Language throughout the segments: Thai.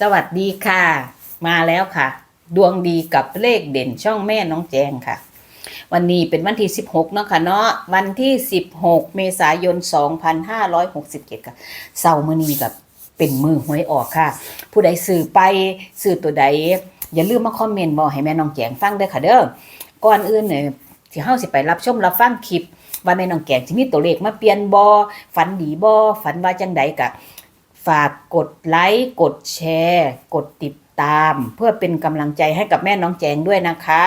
สวัสดีค่ะ มาแล้วค่ะ ดวงดีกับเลขเด่นช่องแม่น้องแจงค่ะ วันนี้เป็นวันที่ 16เนาะค่ะเนาะวันที่ 16 เมษายน 2567 ค่ะเสาร์มื้อนี้กับเป็นมือหวยออกค่ะ ผู้ใดซื้อไปซื้อตัวใด อย่าลืมมาคอมเมนต์บอกให้แม่น้องแจงฟังด้อค่ะเด้อก่อนอื่นเนี่ยที่เฮาสิไปรับชมรับฟังคลิปว่าแม่น้องแกงสิมีตัวเลขมาเปลี่ยนบอฝันดีบอฝันว่าจังใดกะ ฝากกดไลค์กดแชร์ กดติดตาม เพื่อเป็นกำลังใจให้กับแม่น้องแจงด้วยนะคะ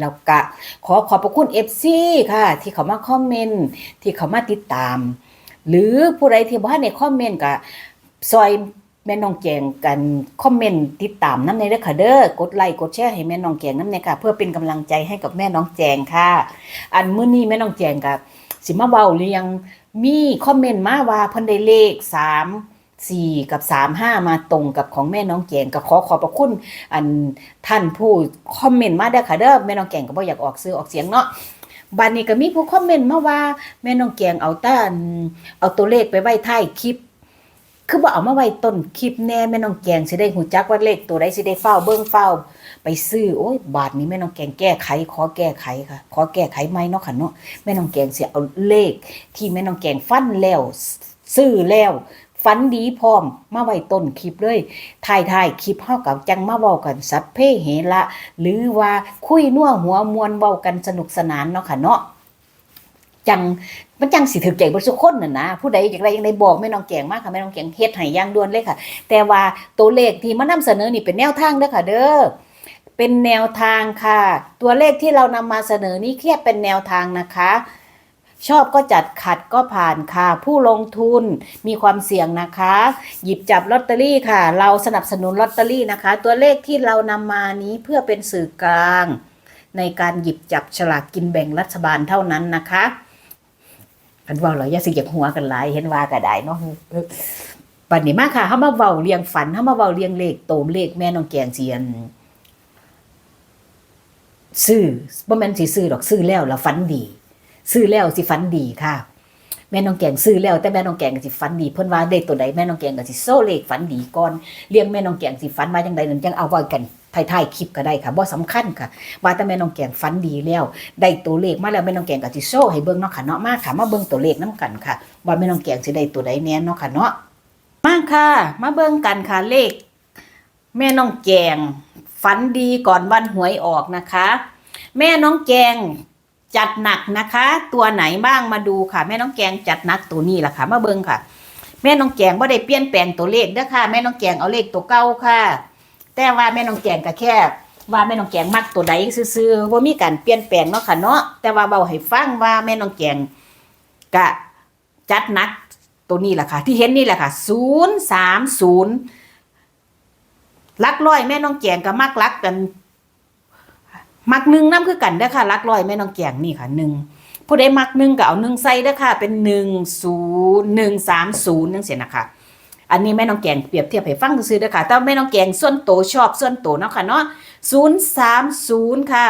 แล้วก็ขอขอบพระคุณ FC ค่ะ ที่เขามาคอมเมนต์ที่เขามาติดตาม หรือผู้ใดที่บ่ทันได้คอมเมนต์ก็ซอยแม่น้องแจงกันคอมเมนต์ติดตามน้ำในเด้อค่ะเด้อกดไลค์กดแชร์ให้แม่น้องแจงน้ำในค่ะ เพื่อเป็นกำลังใจให้กับแม่น้องแจงค่ะ อันมื้อนี้แม่น้องแจงกับ สิมาเว้าเรียง มีคอมเมนต์มาว่าเพิ่นได้เลข3 4กับ3 5มาตรงกับของแม่น้องแจงก็ขอขอบพระคุณ อันท่านผู้คอมเมนต์มาเด้ค่ะเด้อแม่น้องแจงก็บ่อยากออกซื้อออกเสียงเนาะบัดนี้ก็มีผู้คอมเมนต์มาว่า แม่น้องแจงเอาต่อันเอาตัวเลขไปไว้ท้ายคลิป คือบ่เอามาไว้ต้นคลิปแน่แม่น้องแกงสิได้หูจักว่าเลขตัวใดสิได้เฝ้าเบิ่งเฝ้า ไปซื้อโอ้ยบาทนี้แม่น้องแกงแก้ไข ขอแก้ไขค่ะ ขอแก้ไขใหม่เนาะค่ะเนาะแม่น้องแกงเสิเอาเลข ที่แม่น้องแกงฟันแล้วซื้อแล้วฟันดีพร้อมมาไว้ต้นคลิปเลยถ่ายถ่ายคลิปเฮากับจังมาเว้ากันสัพเพเหระหรือว่าคุยนัวหัวมวนเว้ากันสนุกสนานเนาะค่ะเนาะจังมันจังสิถึกใจบ่ทุกคนน่ะนะผู้ใดอย่างไรยังไดบอกแม่น้องแกงมากค่ะแม่น้องแกงเฮ็ดให้อย่างด่วนเลยค่ะ แต่ว่าตัวเลขที่มานำเสนอนี่เป็นแนวทางเด้อค่ะ เด้อ เป็นแนวทางค่ะ ตัวเลขที่เรานำมาเสนอนี้แค่เป็นแนวทางนะคะ ชอบก็จัดขัดก็ผ่านค่ะ ผู้ลงทุนมีความเสี่ยงนะคะ หยิบจับลอตเตอรี่ค่ะ เราสนับสนุนลอตเตอรี่นะคะ ตัวเลขที่เรานำมานี้เพื่อเป็นสื่อกลาง ในการหยิบจับฉลากกินแบ่งรัฐบาลเท่านั้นนะคะอันว่าเราอย่าสิอยากหัวกันหลายเห็นว่าก็ได้เนาะปันนี้มากค่ะเฮามาเว้าเรียงฝันเฮามาเว้าเรียงเลขโตมเลขแม่น้องแกงเสียน ซื้อบ่แม่นสิซื้อดอกซื้อแล้วแล้วฝันดี ซื้อแล้วสิฝันดีค่ะ แม่น้องแกงซื้อแล้วแต่แม่น้องแกงก็สิฝันดีเพิ่นว่าได้ตัวใดแม่น้องแกงก็สิโซ่เลขฝันดีก่อนเรียงแม่น้องแกงสิฝันมาจังใดนั้นจังเอาไว้กันท้ายๆคลิปก็ได้ค่ะบ่สำคัญค่ะว่าแต่แม่น้องแกงฝันดีแล้ว ได้ตัวเลขมาแล้วแม่น้องแกงก็สิโชว์ให้เบิ่งเนาะค่ะเนาะมาค่ะมาเบิ่งตัวเลขนํกันค่ะว่าแม่น้องแกงสิได้ตัวใดแน่เนาะค่ะเนาะมาค่ะ มาเบิ่งกันค่ะเลข แม่น้องแกง ฝันดีก่อนวันหวยออกนะคะ แม่น้องแกงจัดหนักนะคะ ตัวไหนบ้างมาดูค่ะ แม่น้องแกงจัดหนักตัวนี้ล่ะค่ะ มาเบิ่งค่ะ แม่น้องแกงบ่ได้เปลี่ยนแปลงตัวเลขเด้อค่ะ แม่น้องแกงเอาเลขตัวเก่าค่ะ แต่ว่าแม่น้องแกงก็แค่ ว่าแม่น้องแกงมักตัวใดซื่อๆว่ามีการเปลี่ยนแปลงเนาะค่ะเนาะแต่ว่าเบาให้ฟังว่าแม่น้องแกงกะจัดหนักตัวนี้แหละค่ะ ที่เห็นนี่แหละค่ะศูนย์สามศูนย์ ลักร้อยแม่น้องแกงก็มักลักกัน มักหนึ่งน้ำคือกันเด้อค่ะลักร้อยแม่น้องแกงนี่ค่ะหนึ่งผู้ใดมักหนึ่งก็เอาหนึ่งใส่เด้อค่ะ เป็นหนึ่งศูนย์หนึ่งสามศูนย์นั่นเสียนะคะอันนี้แม่น้องแกงเปรียบเทียบให้ฟังซื่อเด้อค่ะแต่แม่น้องแกงส่วนโตชอบส่วนโตเนาะค่ะเนาะศูนย์สามศูนย์ค่ะ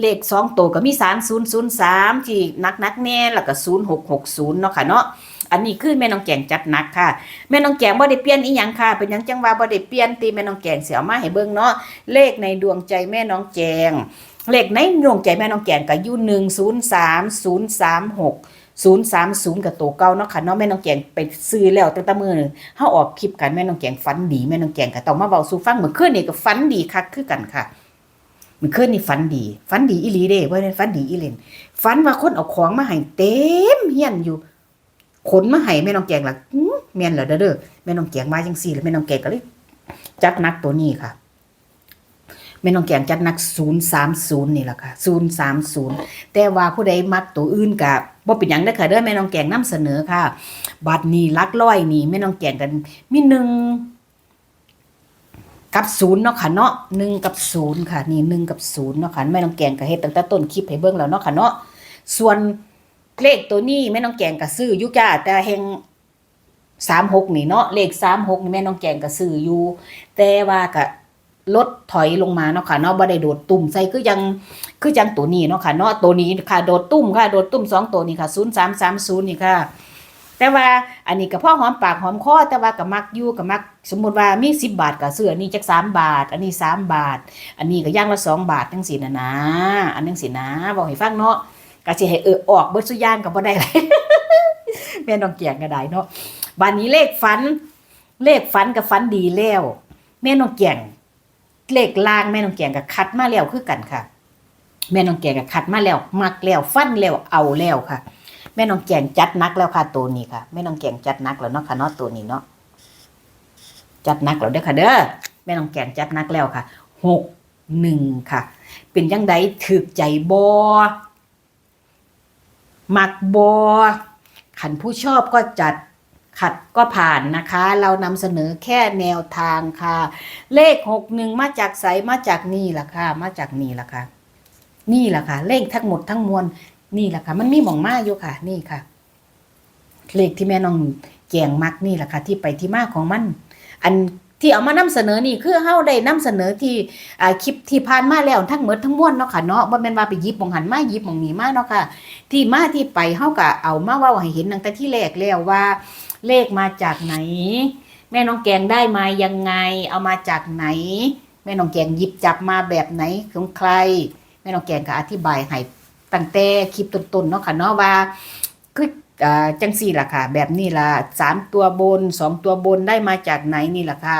เลขสองโตก็มีสามศูนย์ศูนย์สามที่นักนักแน่แล้วก็ศูนย์หกหกศูนย์เนาะค่ะเนาะ อันนี้คือแม่น้องแกงจัดหนักค่ะ แม่น้องแกงบ่ได้เปลี่ยนอีหยังค่ะ เป็นหยังจังว่าบ่ได้เปลี่ยนตีแม่น้องแกงเสียมาให้เบิ่งเนาะเลขในดวงใจแม่น้องแจงเลขในดวงใจแม่น้องแกงก็อยู่หนึ่งศูนย์สามศูนย์สามหกศูนย์สามศูนย์กับตัวเก่าเนาะค่ะเนาะแม่น้องแกงไปซื้อแล้วตั้งแต่มือนึงเฮาออกคลิปกันแม่น้องแกงฝันดีแม่น้องแกงก็ต้องมาเว้าสู่ฟังเหมื่อคืนนี่ก็ฝันดีคักคือกันค่ะเมื่อคืนนี่ฝันดีฝันดีอีหลีเด้บ่ได้ฝันดีอีเลนฝันว่าคนเอาของมาให้เต็มเฮียนอยู่ ขนมาให้แม่น้องแกงล่ะแม่นเหรอเด้อเด้อแม่น้องแกงมาจังซี่แล้วแม่น้องแกงก็เลยจัดนักตัวนี้ค่ะแม่น้องแกงจัดนัก 030 นี่แหละค่ะ 030 แต่ว่าผู้ใดมักตัวอื่นก็บ่เป็นหยังเด้อค่ะเด้อแม่น้องแกงนํเสนอค่ะ บัดนี้ลักร้อยนี่แม่น้องแกงกันมีหนึ่งกับศูนย์เนาะค่ะเนาะหนึ่งกับศูนย์ค่ะ นี่หนึ่งกับศูนย์เนาะค่ะแม่น้องแกงก็เฮ็ดตั้งแต่ต้นคลิปให้เบิ่งแล้วเนาะค่ะเนาะส่วน เลขตัวนี้แม่น้องแกงก็ซื้อยู่จ้าแต่แฮง36นี่เนาะเลข36นี่แม่น้องแกงก็ซื้ออยู่แต่ว่าก็ลดถอยลงมาเนาะค่ะเนาะบ่ได้โดดตุ่มใส่คือยังคือจังตัวนี้เนาะค่ะเนาะตัวนี้ค่ะโดดตุ่มค่ะโดดตุ่มสองตัวนี้ค่ะ0330นี่ค่ะ แต่ว่าอันนี้ก็พ่อหอมปากหอมคอแต่ว่าก็มักอยู่ก็มักสมมติว่ามี10บบาทก็ซื้ออันนี้จัก3บาท อันนี้3บาท อันนี้ก็ย่างละ2บาทจังซี่นะนะอันจังซี่นะบอกให้ฟังเนาะ ก็สิให้เออออกเบิดซุย่างก็บ่ได้เลยแม่น้องเกียงก็ได้เนาะบัดนี้เลขฝัน เลขฝันกับฝันดีแล้วแม่น้องเกียงเลขล่างแม่น้องเกียงก็คัดมาแล้วคือกันค่ะ แม่น้องแกงก็คัดมาแล้วมักแล้วฟันแล้วเอาแล้วค่ะ แม่น้องแกงจัดนักแล้วค่ะตัวนี้ค่ะแม่น้องแกงจัดนักแล้วเนาะค่ะเนาะตัวนี้เนาะจัดนักแล้วเด้อค่ะเด้อแม่น้องแกงจัดนักแล้วค่ะหกหนึ่งค่ะ เป็นยังไงถึกใจบอ หมักบอขันผู้ชอบก็จัดขัดก็ผ่านนะคะ เรานำเสนอแค่แนวทางค่ะ เลขหกหนึ่งมาจากไสมาจากนี่ล่ะค่ะ มาจากนี่ล่ะค่ะ นี่แหละค่ะ เลขทั้งหมดทั้งมวลนี่แหละค่ะ มันมีหมองมาอยู่ค่ะ นี่ค่ะ เลขที่แม่น้องแกงมักนี่แหละค่ะ ที่ไปที่มาของมัน อัน ที่เอามานำเสนอนี่คือเฮาได้นำเสนอที่คลิปที่ผ่านมาแล้วทั้งหมดทั้งมวลเนาะค่ะเนาะบ่แม่นว่าไปหยิบหมองหันมาหยิบหมองนี้มาเนาะค่ะ ที่มาที่ไปเฮาก็เอามาเว้าให้เห็นตั้งแต่ที่แรกแล้วว่า เลขมาจากไหน แม่น้องแกงได้มายังไง เอามาจากไหน แม่น้องแกงหยิบจับมาแบบไหนของใคร แม่น้องแกงก็อธิบายให้ตั้งแต่คลิปต้นๆเนาะค่ะเนาะว่าคือ จังสี่ล่ะค่ะ แบบนี้ล่ะสามตัวบนสองตัวบนได้มาจากไหนนี่ล่ะค่ะ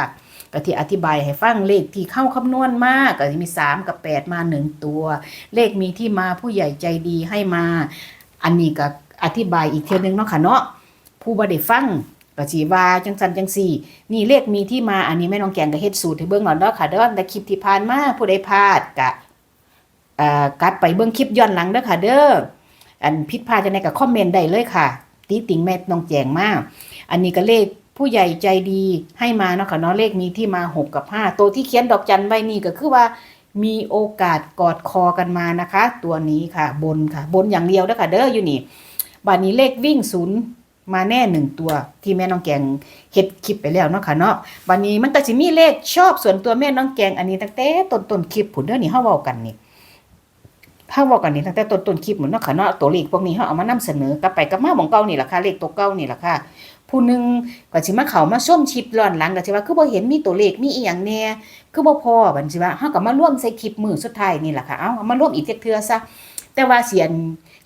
ก็ที่อธิบายให้ฟังเลขที่เข้าคำนวณมากก็จะมีสามกับแปดมาหนึ่งตัว เลขมีที่มาผู้ใหญ่ใจดีให้มา อันนี้ก็อธิบายอีกเทียนึงเนาะค่ะเนาะผู้บ่ได้ฟังก็สิว่าจังสันจังสี่ นี่เลขมีที่มาอันนี้แม่น้องแกงก็เฮ็ดสูตรให้เบิ่งหน่อยเนาะค่ะเด้อแต่คลิปที่ผ่านมาผู้ใดพลาดก็กลับไปเบิ่งคลิปย้อนหลังเด้อค่ะเด้อ อันผิดพลาดจังไดก็คอมเมนต์ได้เลยค่ะ ตีติงแม่น้องแจงมาก อันนี้ก็เลขผู้ใหญ่ใจดีให้มาเนาะค่ะเนาะเลขมีที่มา6กับ5ตัวที่เขียนดอกจันไว้นี่ก็คือว่ามีโอกาสกอดคอกันมานะคะ ตัวนี้ค่ะบนค่ะ บนอย่างเดียวเด้อค่ะเด้ออยู่นี่บัดนี้เลขวิ่งศูนย์มาแน่หนึ่งตัวที่แม่น้องแกงเฮ็ดคลิปไปแล้วเนาะค่ะเนาะบัดนี้มันก็สิมีเลขชอบส่วนตัวแม่น้องแกงอันนี้ตั้งแต่ต้นๆคลิปผุนเด้อนี่เฮาเว้ากันนี่ เฮาบอกกันนี่ตั้งแต่ต้นต้นคลิปเหมือนเนาะค่ะเนาะตัวเลขพวกนี้เฮาเอามานำเสนอกลับไปกลับมาของเก่านี่ล่ะค่ะเลขตัวเก่านี่ล่ะค่ะผู้หนึงก็สิมาเข้ามาส้มชิปย้อนหลังก็สิว่าคือบ่เห็นมีตัวเลขมีอีหยังแน่คือบ่พอบัดสิว่าเฮาก็มาร่วมใส่คลิปมื้อสุดท้ายนี่ล่ะค่ะเอาเอามาร่วมอีกเทื่อซะแต่ว่าเสียน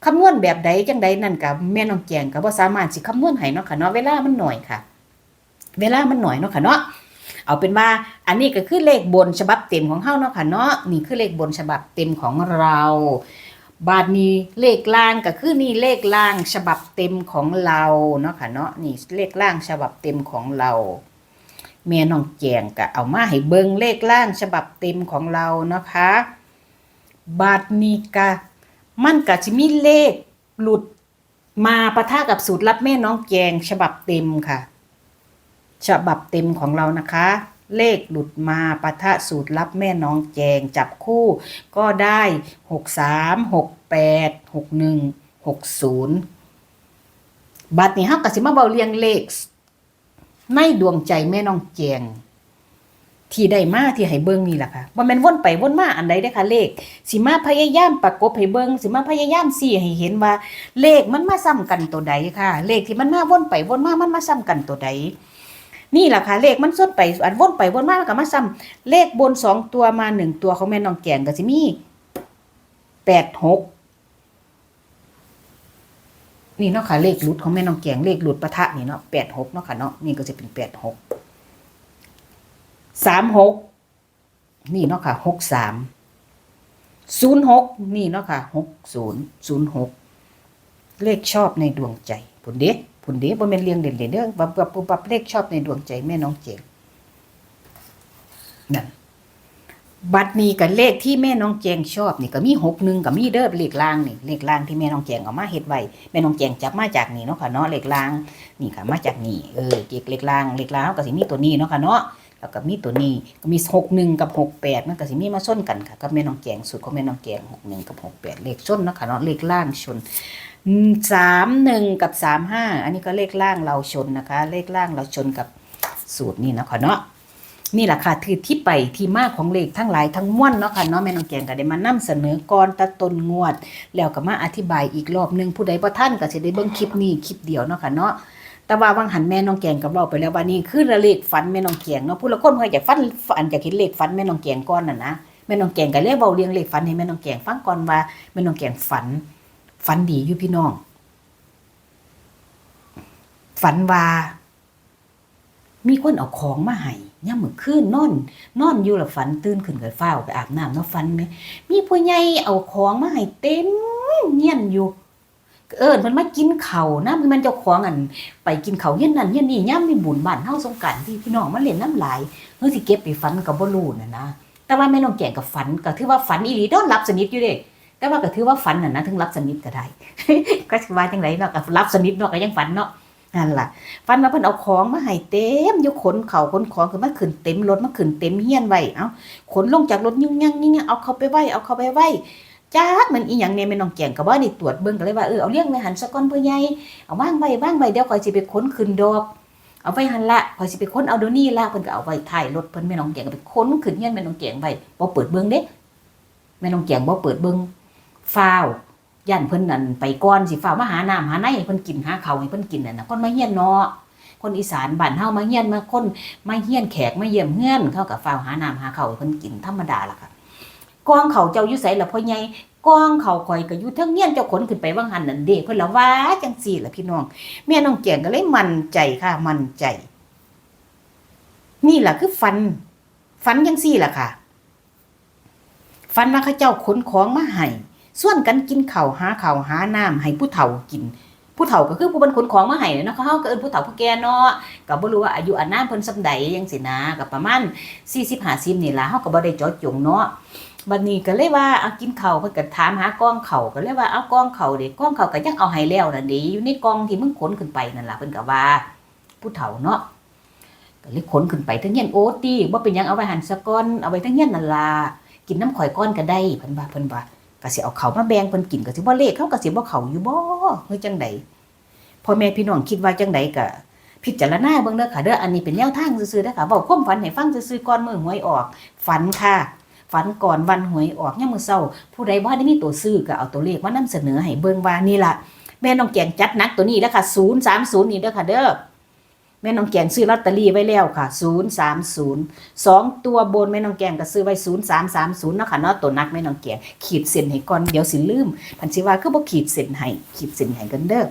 คำนวณแบบใดจังใดนั่นก็แม่น้องแจงก็บ่สามารถสิคำนวณให้เนาะค่ะเนาะเวลามันหน้อยค่ะ เวลามันหน้อยเนาะค่ะเนาะ เอาเป็นว่าอันนี้ก็คือเลขบนฉบับเต็มของเฮาเนาะค่ะเนาะนี่คือเลขบนฉบับเต็มของเรา บาทนี้เลขล่างก็คือนี่เลขล่างฉบับเต็มของเราเนาะค่ะเนาะนี่เลขล่างฉบับเต็มของเราแม่น้องแจงก็เอามาให้เบิ่งเลขล่างฉบับเต็มของเรานะคะ บาทนี้ก็มันก็จะมีเลขหลุดมาประทะกับสูตรลับแม่น้องแจงฉบับเต็มค่ะ ฉบับเต็มของเรานะคะ เลขหลุดมาปะทะสูตรลับแม่น้องแจงจับคู่ก็ได้หกสามหกแปดหกหนึ่งหกศูนย์บัดนี้ฮักกสิมาเบาเรียงเลข ในดวงใจแม่น้องแจงที่ได้มาที่ให้เบิ่งนี่แหละค่ะบ่แม่นวนไปวนมาอันใดเด้ค่ะเลข สิมาพยายามประกบให้เบิ่งสิมาพยายามสี่ให้เห็นว่า เลขมันมาซ้ำกันตัวใดค่ะ เลขที่มันมาวนไปวนมามันมาซ้ำกันตัวใด นี่แหละค่ะเลขมันสดไปอันวนไปวนมามันก็มาซ้ำเลขบนสองตัวมาหนึ่งตัวของแม่น้องแกงก็สิมีแปดหกนี่เนาะค่ะเลขหลุดของแม่น้องแกงเลขหลุดปะทะนี่เนาะแปดหกเนาะค่ะเนาะนี่ก็จะเป็นแปดหกสามหกนี่เนาะค่ะหกสามศูนย์หกนี่เนาะค่ะหกศูนย์ศูนย์หกเลขชอบในดวงใจผลเด็ก ผลเด็กบ่แม่นเรียงเด่นๆเด้อบับบับบับเลขชอบในดวงใจแม่น้องเจงนั่นบัดนี้กับเลขที่แม่น้องแจงชอบนี่ก็มีหกหนึ่งกับมีเด้อเลขล่างนี่เลขล่างที่แม่น้องแจงเอามาเฮ็ดไว้แม่น้องแจงจับมาจากนี่เนาะค่ะเนาะเลขล่างนี่ค่ะมาจากนี่เออเกเลขล่างเลขล่างก็สิมีตัวนี้เนาะค่ะเนาะแล้วก็มีตัวนี้ก็มีหกหนึ่งกับหกแปดมันก็สิมีมาส้นกันค่ะกับแม่น้องแจงสูตรของแม่น้องแจงหกหนึ่งกับหกแปดเลขส้นเนาะค่ะเนาะเลขล่างชน สามหนึ่งกับสามห้าอันนี้ก็เลขล่างเราชนนะคะ เลขล่างเราชนกับสูตรนี่นะคะเนาะนี่แหละค่ะคือที่ไปที่มาของเลขทั้งหลายทั้งม้วนเนาะค่ะเนาะแม่น้องแกงก็ได้มานำเสนอก่อนตะตนงวด แล้วก็มาอธิบายอีกรอบหนึงผู้ใดบ่ท่านก็สิได้เบิ่งคลิปนี้คลิปเดียวเนาะค่ะเนาะแต่ว่าวังหันแม่น้องแกงก็เว้าไปแล้วว่านี่คือเลขฝันแม่น้องแกงเนาะผู้ละคนเพิ่นอยากฝันฝันอยากเห็นเลขฝันแม่น้องแกงก่อนน่ะนะแม่น้องแกงก็เลยเว้าเรียงเลขฝันให้แม่น้องแกงฟังก่อนว่าแม่น้องแกงฝัน ฝันดีอยู่พี่น้อง ฝันว่า มีคนเอาของมาให้ย่ามมื้อคืนนอน นอนอยู่ล้วฝันตื่นขึ้นก็ฟ้าไปอาบน้ำเนาะฝันไหมมีผู้ใหญ่เอาของมาให้เต็มเงียนอยู่ เอิ้นมันมากินเขานะมันเจ้าของอัน ไปกินเขาวเย็นนั่นเย็นนี่ย่ามีบุญบ้านเฮาสงกานต์ที่พี่น้องมาเล่นน้ำลายเฮาสิเก็บไปฝันก็บ่รู้น่ะนะแต่ว่าแม่น้องแก่งก็ฝันก็ถือว่าฝันอีหลีดอนรับสนิทอยู่เด้ แต่ว่าก็ถือว่าฝันน่ะนะถึงรับสนิทก็ได้ก็สิว่าจังไดเนาะก็รับสนิทเนาะก็ยังฝันเนาะนั่นล่ะฝันว่าเพิ่นเอาของมาให้เต็มอยู่ขนเขาขนของคือมาขึ้นเต็มรถมาขึ้นเต็มเฮียนไว้เอ้าขนลงจากรถยุ่งยังยิ่งเอาเขาไปไว้เอาเขาไปไว้จักมันอีหยังเนี่ยแม่น้องแก่งก็บ่ได้ตรวจเบิ่งก็เลยว่าเออเอาเลี้ยงไว้หันซะก่อนพ่อใหญ่เอาว่างไว้ว่างไว้เดี๋ยวข่อยสิไปค้นขึ้นดอกเอาไว้หันละข่อยสิไปค้นเอาเดี๋ยวนี้ละเพิ่นก็เอาไว้ท้ายรถเพิ่นแม่น้องแกงก็ไปค้นขึ้นเฮียนแม่น้องแกงไว้บ่เปิดเบิ่งเด้แม่น้องแกงบ่เปิดเบิ่ง ฟ้าวย่านเพิ่นนั่นไปก่อนสิฟ้าวมาหาน้ำหาในให้เพิ่นกินหาข้าให้เพิ่นกินนั่นน่ะคนมาเฮียนเนาะคนอีสานบ้านเฮามาเฮียนมาคนมาเฮียนแขกมาเยี่ยมเฮือนเขาก็ฟ้าวหาน้ำหาเขาให้เพิ่นกินธรรมดาล่ะค่ะกองเขาเจ้าอยู่ไสล่ะพ่อใหญ่กองเขาข่อยก็อยู่ทั้งเฮียนเจ้าขนขึ้นไปว่างหันนั่นเด้เพิ่นละว่าจังซี่ล่ะพี่น้องแม่น้องแก่งก็เลยมั่นใจค่ะมั่นใจ นี่แหละคือฟันฟันยังสี่ล่ะค่ะฟันว่าข้าเจ้าขนของมาให้ ส่วนกันกินข้าวหาข้าวหาน้ำให้ผู้เฒ่ากิน ผู้เฒ่าก็คือผู้เป็นขนของมาให้เนาะเขาก็เอิ้นผู้เฒ่าผู้แก่เนาะก็บ่รู้ว่าอายุอานามเพิ่นส่ำใดจังซี่นะก็ประมาณ40 50นี่ล่ะเฮาก็บ่ได้เจาะจงเนาะบัดนี้ก็เลยว่าเอากินข้าวเพิ่นก็ถามหากองข้าวก็เลยว่าเอากองข้าวเด้กองข้าวก็ยังเอาให้แล้วนั่นเด้อยู่ในกองที่มึงขนขึ้นไปนั่นล่ะเพิ่นก็ว่า ผู้เฒ่าเนาะก็เลยขนขึ้นไปทั้งเฮียโอ้ติบ่เป็นหยังเอาไว้หันซะก่อนเอาไว้ทั้งเฮียนนั่นล่ะกินน้ำข่อยก้อนก็ได้เพิ่นว่าเพิ่นว่า ก็สิเอาเขามาแบ่งเพิ่นกินก็สิบ่เลขเขาก็สิบ่เขาอยู่บ่เฮ้ยจังไดพ่อแม่พี่น้องคิดว่าจังไดก็พิจารณาเบิ่งเด้อค่ะเด้ออันนี้เป็นแนวทางซื่อๆเด้อค่ะเว้าความฝันให้ฟังซื่อๆก่อนมื้อหวยออก ฝันค่ะ ฝันก่อนวันหวยออกยามมื้อเช้า ผู้ใดบ่ได้มีตัวซื้อก็เอาตัวเลขมานำเสนอให้เบิ่งว่านี่ล่ะแม่น้องแกงจัดนักตัวนี้แล้วค่ะ030นี่เด้อค่ะเด้อ แม่น้องแกงซื้อลอตเตอรี่ไว้แล้วค่ะ 030สองตัวบนแม่น้องแกงก็ซื้อไว้ 0330เนาะค่ะเนาะตัวนักแม่น้องแกงขีดเส้นให้ก่อนเดี๋ยวสิลืมพันสิว่าคือบ่ขีดเส้นให้ขีดเส้นให้กันเด้อ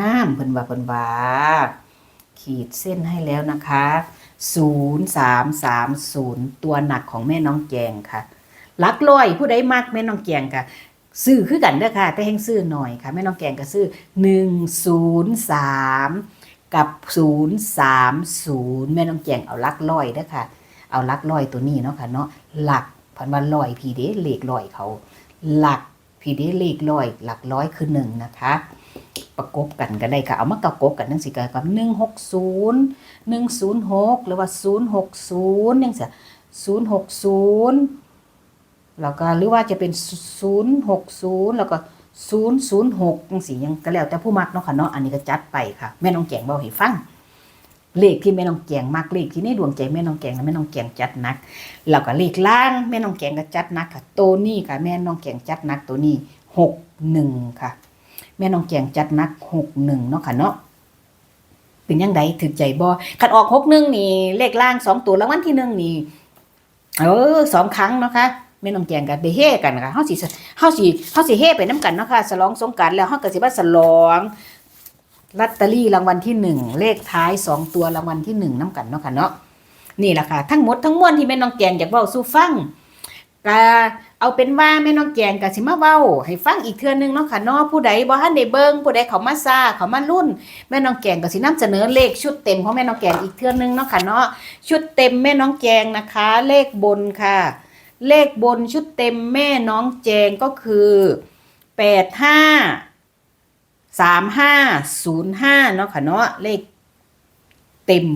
งามๆเพิ่นว่าเพิ่นว่าขีดเส้นให้แล้วนะคะ 0330 ตัวหนักของแม่น้องแกงค่ะ ลักร้อยผู้ใดมักแม่น้องแกงก็ซื้อคือกันเด้อค่ะ แต่แห่งซื้อหน่อยค่ะแม่น้องแกงก็ซื้อ103 กับ 030 แม่น้องแกงเอาลักร้อยเด้อค่ะ เอาลักร้อยตัวนี้เนาะค่ะเนาะหลักพันว่าร้อยพีเด้เลขร้อยเขา หลักพีเด้เลขร้อย หลักร้อยคือหนึ่งนะคะประกบกันก็ได้ค่ะ เอามาประกบกันจังสิก็กับ160 106หรือว่า060จังซี่060 แล้วก็หรือว่าจะเป็น 060 แล้วก็ 006จังซี่ยังก็แล้วแต่ผู้มักเนาะค่ะเนาะอันนี้ก็จัดไปค่ะ แม่น้องแกงเว้าให้ฟังเลขที่แม่น้องแกงมักเลขที่ในดวงใจแม่น้องแกงและแม่น้องแกงจัดนักแล้วก็เลขล่างแม่น้องแกงก็จัดนักค่ะตัวนี้ค่ะ แม่น้องแกงจัดนักตัวนี้61ค่ะ แม่น้องแกงจัดนัก61เนาะค่ะเนาะเป็นยังไงถึกใจบ่คันออก61นี่เลขล่างสองตัวรางวัลที่หนึ่งนี่เออสองครั้งเนาะค่ะ แม่น้องแกงก็ได้เฮกันค่ะเฮาสิเฮาสิเฮาสิเฮไปนํกันเนาะค่ะฉลองสงกรานต์แล้วเฮาก็สิมาฉลองลอตเตอรี่รางวัลที่หนึ่งเลขท้ายสองตัวรางวัลที่หนึ่งนํกันเนาะค่ะเนาะนี่แหละค่ะ ทั้งหมดทั้งมวลที่แม่น้องแกงอยากเว้าสู่ฟังก็เอาเป็นว่าแม่น้องแกงก็สิมาเว้า ให้ฟังอีกเทื่อนึงเนาะค่ะเนาะผู้ใดบ่ทันได้เบิ่งผู้ใดเขามาซาเขามารุ่น แม่น้องแกงก็สินำเสนอเลขชุดเต็มของแม่น้องแกงอีกเทื่อนึงเนาะค่ะเนาะชุดเต็มแม่น้องแกงนะคะ เลขบนค่ะ เลขบนชุดเต็มแม่น้องแจงก็คือแปดห้าสามห้าศูนย์ห้าเนาะค่ะเนาะเลขเต็ม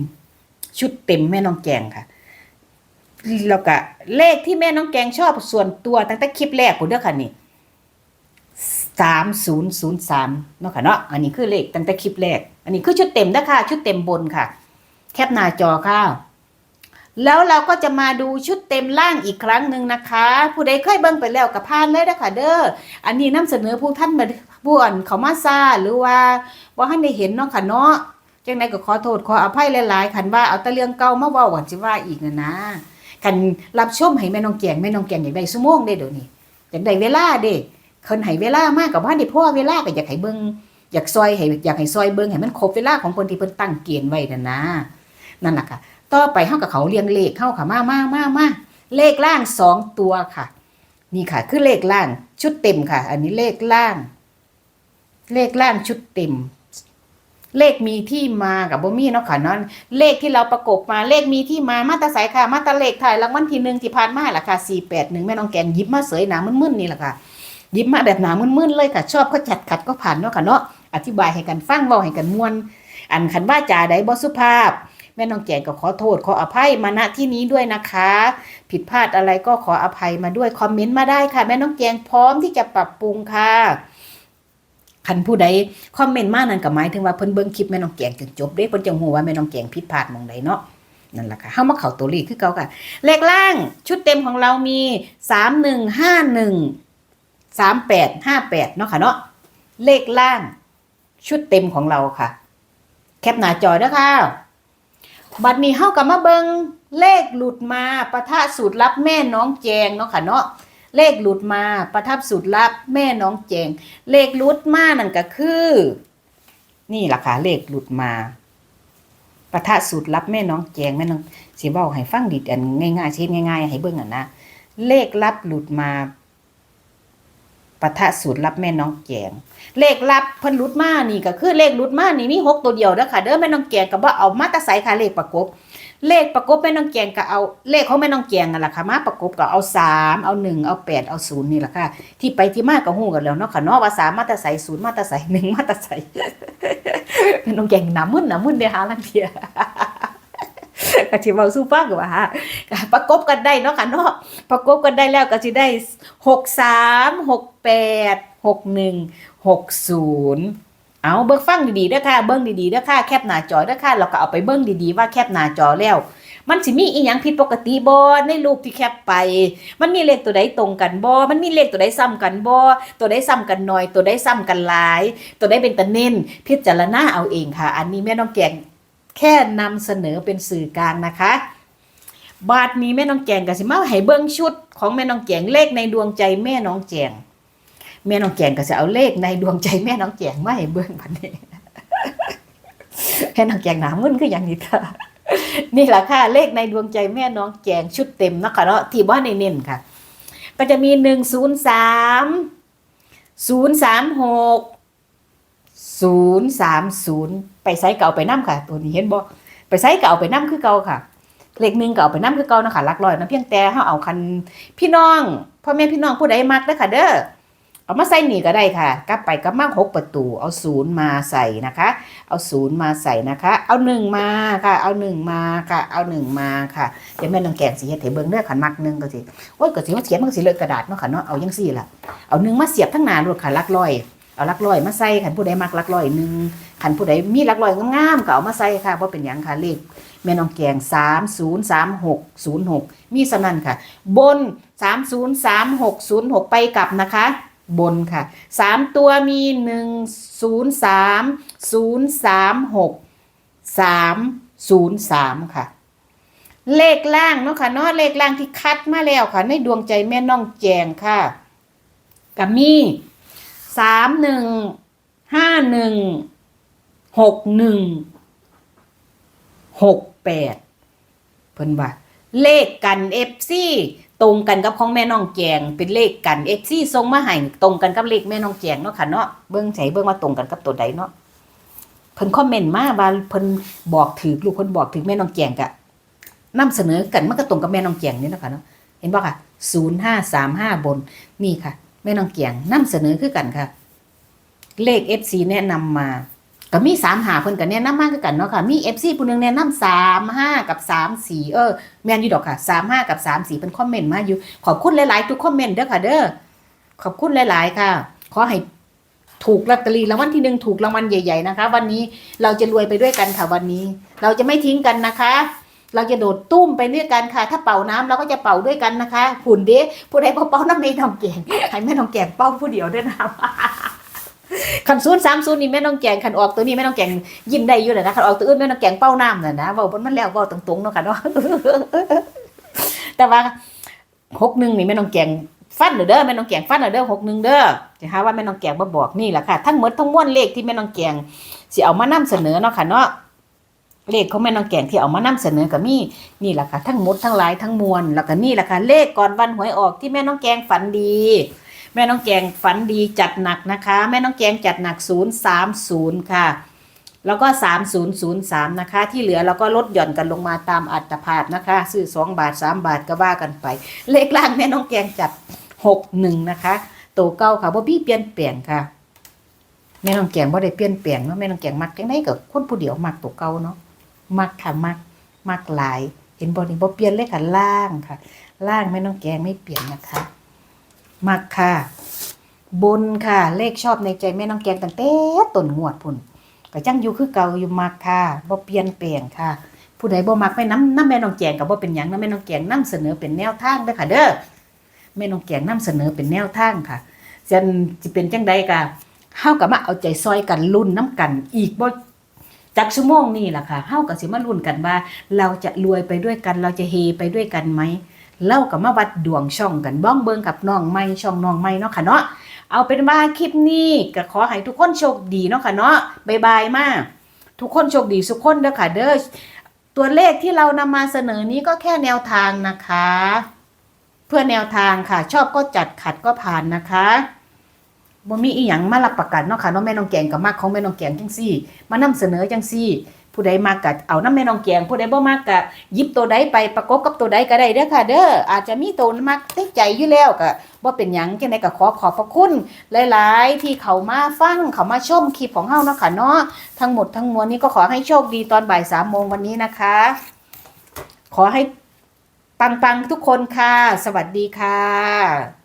ชุดเต็มแม่น้องแจงค่ะแล้วก็เลขที่แม่น้องแกงชอบส่วนตัวตั้งแต่คลิปแรกผมเด้อค่ะนี่สามศูนย์ศูนย์สามเนาะค่ะเนาะอันนี้คือเลขตั้งแต่คลิปแรก อันนี้คือชุดเต็มนะคะชุดเต็มบนค่ะ แคปหน้าจอค่ะ แล้วเราก็จะมาดูชุดเต็มล่างอีกครั้งหนึ่งนะคะ ผู้ใดเคยเบิ่งไปแล้วกับพานเลยนะคะเด้ออันนี้นำเสนอผู้ท่านมาผู้อ่อนเขามาซาหรือว่าว่าให้ได้เห็นเนาะค่ะเนาะจังไดก็ขอโทษขออภัยหลายๆคันว่าเอาแต่เรื่องเก่ามาเว้าวันสิว่าอีกนะนะคันรับชมให้แม่น้องแกงแม่น้องแกงอยากได้ชั่วโมงเด้เดี๋ยวนี้อยากได้เวลาเด้คนให้เวลามากกับว่าได้พ่อเวลาก็อยากให้เบิ่งอยากซอยให้อยากให้ซอยเบิ่งให้มันครบเวลาของคนที่เพิ่นตั้งเกณฑ์ไว้นั่นนะนั่นแหละค่ะ ต่อไปเฮากับเขาเรียงเลขเข้าค่ะมามามามาเลขล่างสองตัวค่ะ นี่ค่ะ คือเลขล่างชุดเต็มค่ะ อันนี้เลขล่าง เลขล่างชุดเต็ม เลขมีที่มากับบ่มีเนาะค่ะเนาะเลขที่เราประกบมาเลขมีที่มามาตาสายค่ะ มาตาเลขถ่ายรางวัลที่หนึ่งที่ผ่านมาล่ะค่ะสี่แปดหนึ่งแม่น้องแกงยิบมาเสยหนามึนๆนี่แหละค่ะยิบมาแบบหนามึนๆเลยค่ะ ชอบก็จัดขัดก็ผ่านเนาะค่ะเนาะอธิบายให้กันฟังเว้าให้กันมวน อันคันว่าจ่าใดบ่สุภาพ แม่น้องแจงก็ขอโทษ ขออภัยมาณที่นี้ด้วยนะคะ ผิดพลาดอะไรก็ขออภัยมาด้วยคอมเมนต์มาได้ค่ะ แม่น้องแจงพร้อมที่จะปรับปรุงค่ะคันผู้ใดคอมเมนต์มานั่นก็หมายถึงว่าเพิ่นเบิ่งคลิปแม่น้องแจงจนจบเด้เพิ่นจะฮู้ว่าแม่น้องแจงผิดพลาดหมองใดเนาะนั่นแหละค่ะเฮามาเข้าตัวเลขคือเก่าค่ะ เลขล่างชุดเต็มของเรามี 3151 3858 เนาะค่ะเนาะเลขล่างชุดเต็มของเราค่ะ แคปหน้าจอเด้อค่ะ บัดนี้เฮากับมาเบิงเลขหลุดมาประทะสูตรลับแม่น้องแจงเนาะค่ะเนาะเลขหลุดมาประทับสูตรลับแม่น้องแจง เลขหลุดมานั่นก็คือ นี่ล่ะค่ะเลขหลุดมาประทะสูตรลับแม่น้องแจงแม่น้องสิเว้าให้ฟังดิอันง่ายๆเช่นง่าย ๆ ให้เบิ่งอะนะเลขลับหลุดมา ปะทะสูตรลับแม่น้องแจงเลขลับเพิ่นหลุดมานี่ก็คือเลขหลุดมานี่มีหกตัวเดียวเด้อค่ะเด้อแม่น้องแกงก็บ่เอามาตะไสค่ะเลขประกบ เลขประกบแม่น้องแกงก็เอาเลขของแม่น้องแกงนั่นแหละค่ะมาประกบก็เอาสามเอาหนึ่งเอาแปดเอาศูนย์นี่แหละค่ะ ที่ไปที่มาก็ฮู้กันแล้วเนาะค่ะเนาะว่าสามมาตะไสศูนย์มาตะไสหนึ่งมาตะไสแม่น้องแกงหน้ามึนหน้ามึนเด้อหาลังเทีย ก็สิเว้าสู่ฟังว่าฮะก็ประกบกันได้เนาะค่ะเนาะประกบกันได้แล้วก็สิได้หกสามหกแปดหกหนึ่งหกศูนย์เอาเบิ้งฟังดีๆด้อค่ะเบิ้งดีๆด้อค่ะแคปหน้าจอเด้อค่ะเราก็เอาไปเบิ้งดีๆว่าแคปหน้าจอแล้ว มันสิมีอีหยังผิดปกติบ่ในรูปที่แคปไป มันมีเลขตัวใดตรงกันบ่มันมีเลขตัวใดซ้ำกันบ่ตัวใดซ้ำกันหน้อย ตัวใดซ้ำกันหลาย ตัวใดเป็นตะเน้นพิจารณาเอาเองค่ะ อันนี้แม่น้องแกง แค่นำเสนอเป็นสื่อกลางนะคะ บาทนี้แม่น้องแกงก็สิมาให้เบิ่งชุดของแม่น้องแกงเลขในดวงใจแม่น้องแจงแม่น้องแจงก็จะเอาเลขในดวงใจแม่น้องแจงมาให้เบิ่งพันนี้แม่น้องแจงหนามึนคืออย่างนี้ค่ะนี่แหละค่ะเลขในดวงใจแม่น้องแจงชุดเต็มนะคะเนาะที่ว่านในเน้นค่ะ ก็จะมีหนึ่งศูนย์สามศูนย์สามหกศูนย์สามศูนย์ ไปไซส์เก่าไปน้ำค่ะ ตัวนี้เห็นบ่ไปไซส์เก่าไปน้ำคือเก่าค่ะ เลขหนึ่งเก็เอาไปน้ำคือเก่านะคะลักร้อยนะเพียงแต่เขาเอาคันพี่น้องพ่อแม่พี่น้องผู้ใดมักเด้ค่ะ เด้อเอามาใส่นี่ก็ได้ค่ะ กลับไปกลับมาหกประตู เอาศูนย์มาใส่นะคะ เอาศูนย์มาใส่นะคะ เอาหนึ่งมาค่ะ เอาหนึ่งมาค่ะ เอาหนึ่งมาค่ะเดี๋ยวแม่นางแกงสีเฮ็ดให้เบิ่งเด้อขันมักหนึ่งก็สิโอ้ยก็สิมาเขียนมันก็สิเลือะกระดาษเนาะค่ะเนาะเอาจังซี่ละเอาหนึ่งมาเสียบทั้งหน้ารถค่ะลักร้อย เอาลักร้อยมาใส่ขันผู้ใดมักลักร้อยหนึ่งขันผู้ใดมีลักร้อยงามๆก็เอามาใส่ค่ะเพราะเป็นหยังค่ะเลขแม่น้องแกงสามศูนย์สามหกศูนย์หกมีสนันค่ะ บนสามศูนย์สามหกศูนย์หกไปกลับนะคะ บนค่ะสามตัวมีหนึ่งศูนย์สามศูนย์สามหกสามศูนย์สามค่ะ เลขล่างเนาะค่ะเนาะเลขล่างที่คัดมาแล้วค่ะ ในดวงใจแม่น้องแจงค่ะกับมี สามหนึ่งห้าหนึ่งหกหนึ่งหกแปดเพิ่นว่า เลขกันเอฟซีตรงกันกับของแม่น้องแจงเป็นเลขกันเอฟซีส่งมาให้ตรงกันกับเลขแม่น้องแจงเนาะค่ะเนาะเบิ่งใส่เบิ่งว่าตรงกันกับตัวใดเนาะเพิ่นคอมเมนต์มาว่าเพิ่นบอกถือลูกเพิ่นบอกถือแม่น้องแจงกะนำเสนอกันมันก็ตรงกับแม่น้องแจงนี่เนาะค่ะเนาะเห็นบ่ค่ะ0535บนนี่ค่ะ แม่น้องแจงนำเสนอคือกันค่ะ เลข FC แนะนำมาก็มีสามหาเพิ่นก็แนะนำมาคือกันเนาะค่ะ มี FC ผู้หนึงแนะนำสามห้ากับสามสี่เออแม่นอยู่ดอกค่ะสามห้ากับสามสี่เพิ่นคอมเมนต์มาอยู่ ขอบคุณหลายๆ ทุกคอมเมนต์เด้อค่ะ เด้อขอบคุณหลายๆ ค่ะ ขอให้ถูกลอตเตอรี่รางวัลที่หนึ่งถูกรางวัลใหญ่ ๆ นะคะ วันนี้เราจะรวยไปด้วยกันค่ะวันนี้ เราจะไม่ทิ้งกันนะคะ เราจะโดดตุ้มไปด้วยกันค่ะ ถ้าเป่าน้ำเราก็จะเป่าด้วยกันนะคะหุ่นเด้ผู้ใดบ่เป่าน้ำเมน้องแกงให้แม่น้องแกงเป่าผู้เดียวด้วยนะคันศูนสามศูนนี่แม่น้องแกงคันออกตัวนี้แม่น้องแกงยิ้มได้อยู่เลยนะคันออกตัวอื่นแม่น้องแกงเป้าน้ำน่ะนะเว้ามันแล้วเว้าตรงๆเนาะค่ะเนาะแต่ว่าหกหนึ่งนี่แม่น้องแกงฟันเด้อเด้อแม่น้องแกงฟันเด้อเด้อหกหนึ่งเด้อจะหาว่าแม่น้องแกงบ่บอกนี่แหละค่ะ ทั้งหมดทั้งมวลเลขที่แม่น้องแกงสิเอามานํเสนอเนาะค่ะเนาะ เลขของแม่น้องแกงที่เอามานํเสนอก็มีนี่แหละค่ะทั้งหมดทั้งหลายทั้งมวลแล้วก็นี่แหละค่ะเลขก่อนวันหวยออกที่แม่น้องแกงฝันดี แม่น้องแกงฝันดีจัดหนักนะคะ แม่น้องแกงจัดหนัก 030 ค่ะ แล้วก็ 3003 นะคะ ที่เหลือเราก็ลดหย่อนกันลงมาตามอัตภาพนะคะ ซื้อ 2 บาท 3 บาทก็ว่ากันไป เลขล่างแม่น้องแกงจัด 61 นะคะโตวเก้าค่ะบ่บี้เปลี่ยนแปลงค่ะแม่น้องแกงบ่ได้เปลี่ยนแปลงเนาะแม่น้องแกงมักจังได๋ก็คนผู้เดียวมักตัวเก่าเนาะ มักค่ะมักมักหลาย เห็นบ่นี่บ่เปลี่ยนเลยค่ะล่างค่ะ ล่างแม่น้องแกงไม่เปลี่ยนนะคะ มักค่ะ บนค่ะ เลขชอบในใจแม่น้องแกงตั้งแต่ต้นงวดพุ่นก็จังอยู่คือเก่าอยู่มักค่ะบ่เปลี่ยนแปลงค่ะ ผู้ใดบ่มักแม่น้ำน้ำแม่น้องแกงก็บ่เป็นหยังนะแม่น้องแกงนํเสนอเป็นแนวทางเด้อค่ะ เด้อแม่น้องแกงนํเสนอเป็นแนวทางค่ะจันสิเป็นจังใดก็เฮาก็มาเอาใจซอยกันลุ้นน้ำกัน อีกบ่ จักชั่วโมงนี้ล่ะค่ะเฮาก็สิมาลุ้นกันว่า เราจะรวยไปด้วยกัน เราจะเฮไปด้วยกันไหมเล่ากับมาวัดดวงช่องกันบ้องเบิงกับน้องไม่ช่องน้องไม่เนาะค่ะเนาะเอาเป็นว่าคลิปนี้ก็ขอให้ทุกคนโชคดีเนาะค่ะเนาะบายบายมาก ทุกคนโชคดีทุกคนเด้อค่ะเด้อตัวเลขที่เรานำมาเสนอนี้ก็แค่แนวทางนะคะ เพื่อแนวทางค่ะ ชอบก็จัดขัดก็ผ่านนะคะ บ่มีอีหยังมารับประกันเนาะค่ะเนาะแม่น้องแกงกับมากของแม่น้องแกงจังซี่ มานํเสนอจังซี่ ผู้ใดมากกะเอาน้ำแม่น้องแกงผู้ใดบ่มากกะยิบตัวใดไปประกบกับตัวใดก็ได้เด้อค่ะ เด้ออาจจะมีตัวมักในใจอยู่แล้วก็บ่เป็นหยังจังไดก็ขอขอบพระคุณหลายๆ ที่เขามาฟังเขามาชมคลิปของเฮาเนาะค่ะเนาะทั้งหมดทั้งมวลนี้ก็ขอให้โชคดีตอนบ่าย3โมงวันนี้นะคะ ขอให้ปังๆทุกคนค่ะ สวัสดีค่ะ